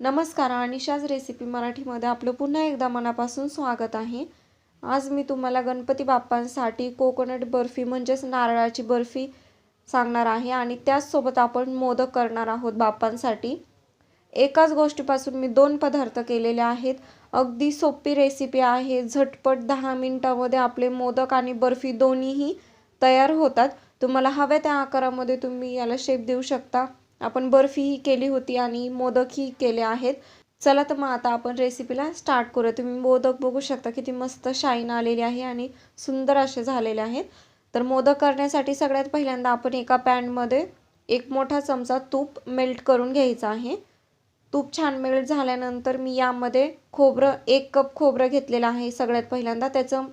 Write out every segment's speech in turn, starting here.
नमस्कार अनिशाज रेसिपी मराठीमध्ये आपलं पुन्हा एकदा मनापासून स्वागत आहे. आज मी तुम्हाला गणपती बाप्पांसाठी कोकोनट बर्फी म्हणजेच नारळाची बर्फी सांगणार आहे आणि त्याचसोबत आपण मोदक करणार आहोत बाप्पांसाठी. एकाच गोष्टीपासून मी दोन पदार्थ केलेले आहेत. अगदी सोपी रेसिपी आहे. झटपट दहा मिनटामध्ये आपले मोदक आणि बर्फी दोन्हीही तयार होतात. तुम्हाला हव्या त्या आकारामध्ये तुम्ही याला शेप देऊ शकता. आपण बर्फीही केली होती आणि मोदकही केले आहेत. चला तर मग आता आपण रेसिपीला स्टार्ट करूया. तुम्ही मोदक बघू शकता किती मस्त शाईन आलेली आहे आणि सुंदर असे झालेले आहेत. तर मोदक करण्यासाठी सगळ्यात पहिल्यांदा आपण एका पॅनमध्ये एक मोठा चमचा तूप मेल्ट करून घ्यायचा आहे. तूप छान मेल्ट झाल्यानंतर मी यामध्ये खोबरं एक कप खोबरं घेतलेलं आहे सगळ्यात पहिल्यांदा. त्याचं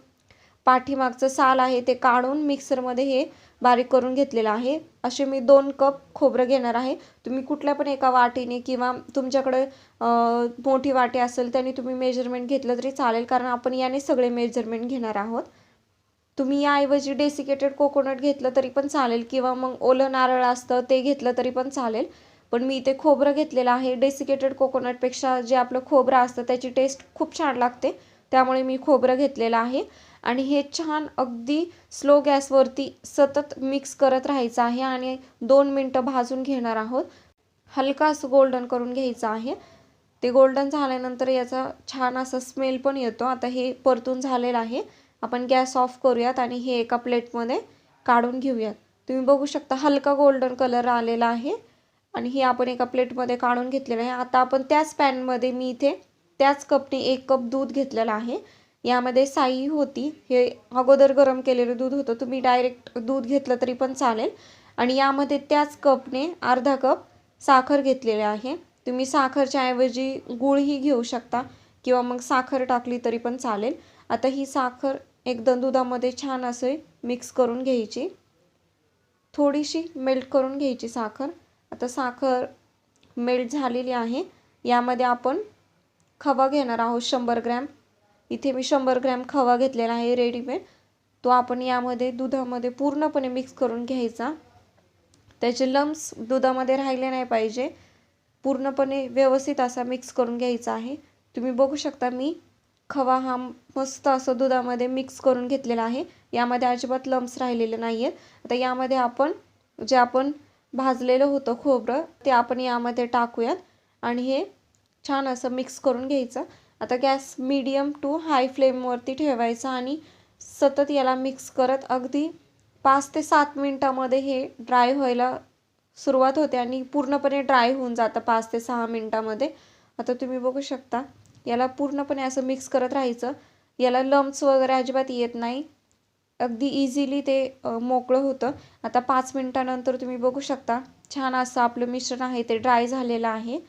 पाठीमागचं साल आहे ते काढून मिक्सरमध्ये हे बारीक करून घेतलेलं आहे. असे मी दोन कप खोबरं घेणार आहे. तुम्ही कुठल्या पण एका वाटीने किंवा तुमच्याकडे मोठी वाटी असेल त्याने तुम्ही मेजरमेंट घेतलं तरी चालेल कारण आपण याने सगळे मेजरमेंट घेणार आहोत. तुम्ही याऐवजी डेसिकेटेड कोकोनट घेतलं तरी पण चालेल किंवा मग ओलं नारळ असतं ते घेतलं तरी पण चालेल. पण मी इथे खोबरं घेतलेलं आहे. डेसिकेटेड कोकोनटपेक्षा जे आपलं खोबरं असतं त्याची टेस्ट खूप छान लागते. त्यामुळे मी खोबरं घेतलेलं आहे. आणि हे छान अगदी स्लो गॅसवरती सतत मिक्स करत राहायचं आहे आणि दोन मिनटं भाजून घेणार आहोत. हलका असं गोल्डन करून घ्यायचं आहे. ते गोल्डन झाल्यानंतर याचा छान असा स्मेल पण येतो. आता हे परतून झालेलं आहे. आपण गॅस ऑफ करूयात आणि हे एका प्लेटमध्ये काढून घेऊयात. तुम्ही बघू शकता हलका गोल्डन कलर आलेला आहे आणि हे आपण एका प्लेटमध्ये काढून घेतलेलं आहे. आता आपण त्याच पॅनमध्ये मी इथे त्याच कपने एक कप दूध घेतलेलं आहे. यामध्ये साई होती. हे अगोदर गरम केलेलं दूध होतं. तुम्ही डायरेक्ट दूध घेतलं तरी पण चालेल. आणि यामध्ये त्याच कपने अर्धा कप साखर घेतलेले आहे. तुम्ही साखरच्या ऐवजी गुळही घेऊ शकता किंवा मग साखर टाकली तरी पण चालेल. आता ही साखर एकदम दुधामध्ये छान असे मिक्स करून घ्यायची. थोडीशी मेल्ट करून घ्यायची साखर. आता साखर मेल्ट झालेली आहे. यामध्ये आपण खवा घेणार आहोत शंभर ग्रॅम. इथे मी शंभर ग्रॅम खवा घेतलेला आहे रेडीमेड तो आपण यामध्ये दुधामध्ये पूर्णपणे मिक्स करून घ्यायचा. त्याचे लम्स दुधामध्ये राहिले नाही पाहिजे. पूर्णपणे व्यवस्थित असा मिक्स करून घ्यायचा आहे. तुम्ही बघू शकता मी खवा हा मस्त असं दुधामध्ये मिक्स करून घेतलेला आहे. यामध्ये अजिबात लम्स राहिलेले नाही आहेत आता यामध्ये आपण जे आपण भाजलेलं होतं खोबरं ते आपण यामध्ये टाकूयात. आणि हे छान असं मिक्स करून घ्यायचं. आता गॅस मीडियम टू हाय फ्लेमवरती ठेवायचा आणि सतत याला मिक्स करत अगदी पाच ते सात मिनटामध्ये हे ड्राय व्हायला सुरुवात होते आणि पूर्णपणे ड्राय होऊन जातं पाच ते सहा मिनटामध्ये. आता तुम्ही बघू शकता याला पूर्णपणे असं मिक्स करत राहायचं. याला लम्स वगैरे अजिबात येत नाही. अगदी इझिली ते मोकळं होतं. आता पाच मिनटानंतर तुम्ही बघू शकता छान असं आपलं मिश्रण आहे ते ड्राय झालेलं आहे.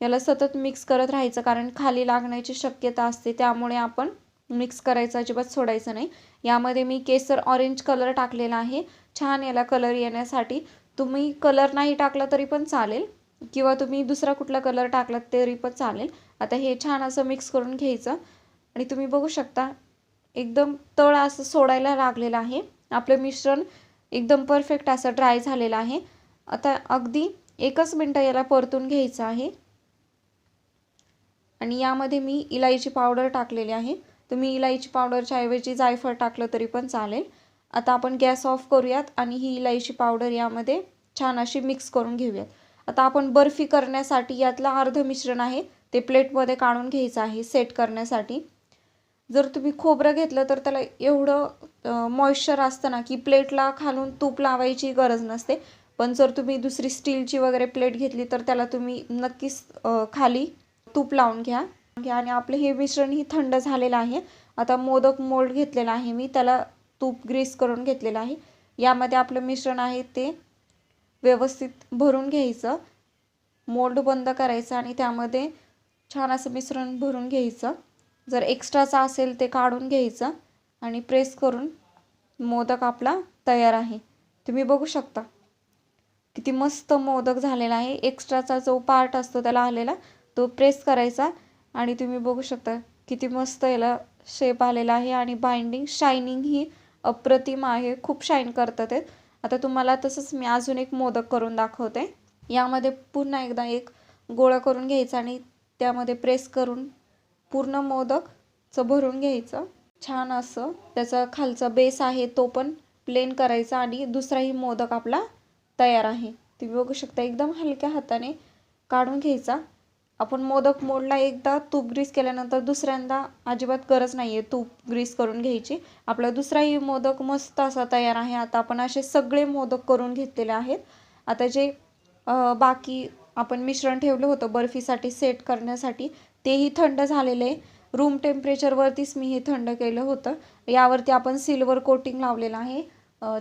याला सतत मिक्स करत राहायचं कारण खाली लागण्याची शक्यता असते. त्यामुळे आपण मिक्स करायचं अजिबात सोडायचं नाही. यामध्ये मी केसर ऑरेंज कलर टाकलेला आहे. छान याला कलर येण्यासाठी. तुम्ही कलर नाही टाकला तरी पण चालेल. किंवा तुम्ही दुसरा कुठला कलर टाकलात तरी पण चालेल. आता हे छान असं मिक्स करून घ्यायचं. आणि तुम्ही बघू शकता एकदम तळ असं सोडायला लागलेलं आहे. आपलं मिश्रण एकदम परफेक्ट असं ड्राय झालेलं आहे. आता अगदी एकच मिनटं याला परतून घ्यायचं आहे. आणि यामध्ये मी इलायची पावडर टाकलेली आहे. तुम्ही इलायची पावडरच्या ऐवजी जायफळ टाकलं तरी पण चालेल. आता आपण गॅस ऑफ करूयात आणि ही इलायची पावडर यामध्ये छान अशी मिक्स करून घेऊयात. आता आपण बर्फी करण्यासाठी यातलं अर्ध मिश्रण आहे ते प्लेटमध्ये काढून घ्यायचं आहे सेट करण्यासाठी. जर तुम्ही खोबरं घेतलं तर त्याला एवढं मॉइश्चर असतं ना की प्लेटला खालून तूप लावायची गरज नसते. पण जर तुम्ही दुसरी स्टीलची वगैरे प्लेट घेतली तर त्याला तुम्ही नक्कीच खाली तूप लावून घ्या. घ्या आणि आपलं हे मिश्रण ही थंड झालेलं आहे. आता मोदक मोल्ड घेतलेला आहे मी त्याला तूप ग्रीस करून घेतलेलं आहे. यामध्ये आपलं मिश्रण आहे ते व्यवस्थित भरून घ्यायचं. मोल्ड बंद करायचं आणि त्यामध्ये छान असं मिश्रण भरून घ्यायचं. जर एक्स्ट्राचं असेल ते काढून घ्यायचं आणि प्रेस करून मोदक आपला तयार आहे. तुम्ही बघू शकता. किती मस्त मोदक झालेला आहे. एक्स्ट्राचा जो पार्ट असतो त्याला आलेला तो प्रेस करायचा आणि तुम्ही बघू शकता किती मस्त याला शेप आलेला आहे आणि बाइंडिंग शायनिंग ही अप्रतिम आहे. खूप शाईन करतात आता तुम्हाला तसंच मी अजून एक मोदक करून दाखवते. यामध्ये पुन्हा एकदा एक गोळा करून घ्यायचा आणि त्यामध्ये प्रेस करून पूर्ण मोदकचं भरून घ्यायचं. छान असं त्याचा खालचा बेस आहे तो पण प्लेन करायचा आणि दुसराही मोदक आपला तयार आहे. तुम्ही बघू शकता एकदम हलक्या हाताने काढून घ्यायचा. आपण मोदक मोडला एकदा तूप ग्रीस केल्यानंतर दुसऱ्यांदा अजिबात गरज नाही आहे तूप ग्रीस करून घ्यायची. आपला दुसराही मोदक मस्त असा तयार आहे. आता आपण असे सगळे मोदक करून घेतलेले आहेत. आता जे बाकी आपण मिश्रण ठेवलं होतं बर्फीसाठी सेट करण्यासाठी तेही थंड झालेले रूम टेम्परेचरवरतीच मी हे थंड केलं होतं. यावरती आपण सिल्वर कोटिंग लावलेलं आहे.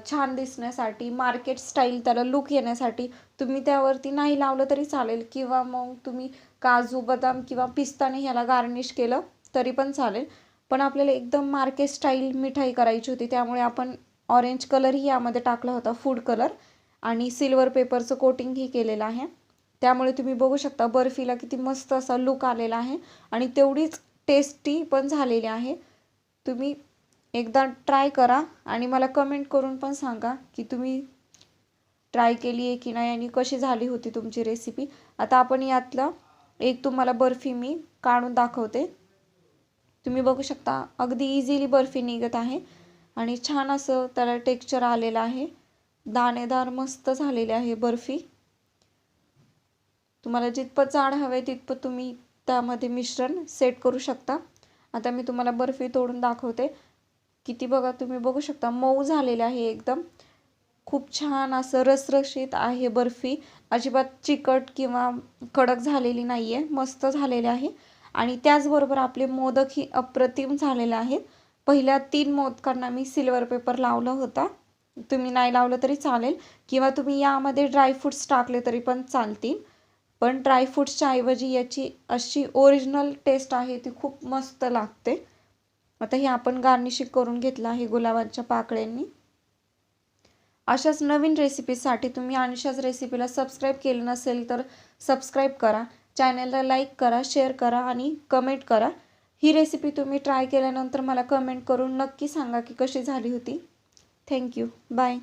छान दिसण्यासाठी मार्केट स्टाईल त्याला लुक येण्यासाठी. तुम्ही त्यावरती नाही लावलं तरी चालेल. किंवा मग तुम्ही काजू बदाम किंवा पिस्ताने ह्याला गार्निश केलं तरी पण चालेल. पण आपल्याला एकदम मार्केट स्टाईल मिठाई करायची होती त्यामुळे आपण ऑरेंज कलरही यामध्ये टाकला होता फूड कलर आणि सिल्वर पेपरचं कोटिंगही केलेलं आहे. त्यामुळे तुम्ही बघू शकता बर्फीला किती मस्त असा लुक आलेला आहे. आणि तेवढीच टेस्टी पण झालेली आहे. तुम्ही एकदा ट्राय करा आणि मला कमेंट करून पण सांगा की तुम्ही ट्राय केली आहे की नाही आणि कशी झाली होती तुमची रेसिपी आता आपण यातलं एक तुम्हाला बर्फी मी काढून दाखवते. तुम्ही बघू शकता अगदी इझिली बर्फी निघत आहे. आणि छान असं त्याला टेक्स्चर आलेलं आहे. दाणेदार मस्त झालेले आहे बर्फी. तुम्हाला जितपत जाड हवे तितपत तुम्ही त्यामध्ये मिश्रण सेट करू शकता. आता मी तुम्हाला बर्फी तोडून दाखवते. किती बघा तुम्ही बघू शकता मऊ झालेले आहे एकदम. खूप छान असं रसरशीत आहे बर्फी. अजिबात चिकट किंवा कडक झालेली नाही आहे मस्त झालेले आहे. आणि त्याचबरोबर आपले मोदकही अप्रतिम झालेले आहेत. पहिल्या तीन मोदकांना मी सिल्वर पेपर लावला होता. तुम्ही नाही लावलं तरी चालेल. किंवा तुम्ही यामध्ये ड्रायफ्रूट्स टाकले तरी पण चालतील. पण ड्रायफ्रूट्सच्या ऐवजी याची अशी ओरिजिनल टेस्ट आहे ती खूप मस्त लागते. आता हे आपण गार्निशिंग करून घेतलं आहे गुलाबांच्या पाकळ्यांनी. अशाच नवीन रेसिपीसाठी तुम्ही अनिशाच रेसिपीला सबस्क्राईब केलं नसेल तर सबस्क्राईब करा. चॅनलला लाईक करा शेअर करा आणि कमेंट करा. ही रेसिपी तुम्ही ट्राय केल्यानंतर मला कमेंट करून नक्की सांगा की कशी झाली होती. Thank you bye